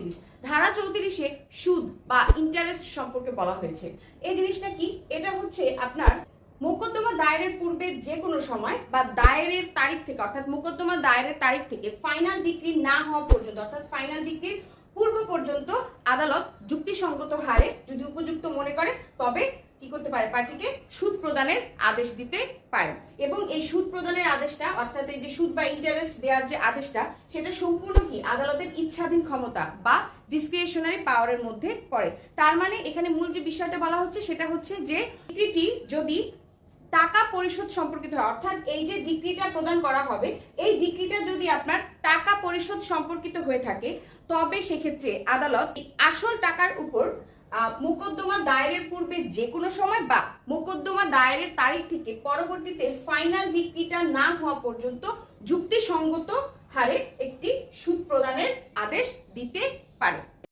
চৌত্রিশ। ধারা চৌত্রিশে সুদ বা ইন্টারেস্ট সম্পর্কে বলা হয়েছে। এই জিনিসটা কি? এটা হচ্ছে আপনার মোকদ্দমা দায়েরের পূর্বে যে কোনো সময় বা দায়েরের তারিখ থেকে, অর্থাৎ মোকদ্দমা দায়েরের তারিখ থেকে ফাইনাল ডিগ্রি না হওয়া পর্যন্ত, অর্থাৎ ফাইনাল ডিগ্রির পূর্ব পর্যন্ত আদালত যুক্তিসঙ্গত হারে যদি উপযুক্ত মনে করে, তবে করতে পারে? পার্টিকে সুদ প্রদানের আদেশ দিতে পারে। এবং এই সুদ প্রদানের আদেশটা, অর্থাৎ এই যে সুদ বা ইন্টারেস্ট দেওয়ার যে আদেশটা, সেটা সম্পূর্ণ কি? আদালতের ইচ্ছাধীন ক্ষমতা বা ডিসক্রিপশনারি পাওয়ারের মধ্যে পড়ে। তার মানে এখানে মূল যে বিষয়টা বলা হচ্ছে, সেটা হচ্ছে যে ডিগ্রিটি যদি টাকা পরিশোধ সম্পর্কিত হয়, অর্থাৎ এই যে ডিগ্রিটা প্রদান করা হবে, এই ডিগ্রিটা যদি আপনার টাকা পরিশোধ সম্পর্কিত হয়ে থাকে, তবে সেক্ষেত্রে আদালত আসল টাকার উপর মোকদ্দমা দায়েরের পূর্বে যে কোনো সময় বা মোকদ্দমা দায়েরের তারিখ থেকে পরবর্তীতে ফাইনাল বিক্রিটা না হওয়া পর্যন্ত যুক্তিসঙ্গত হারে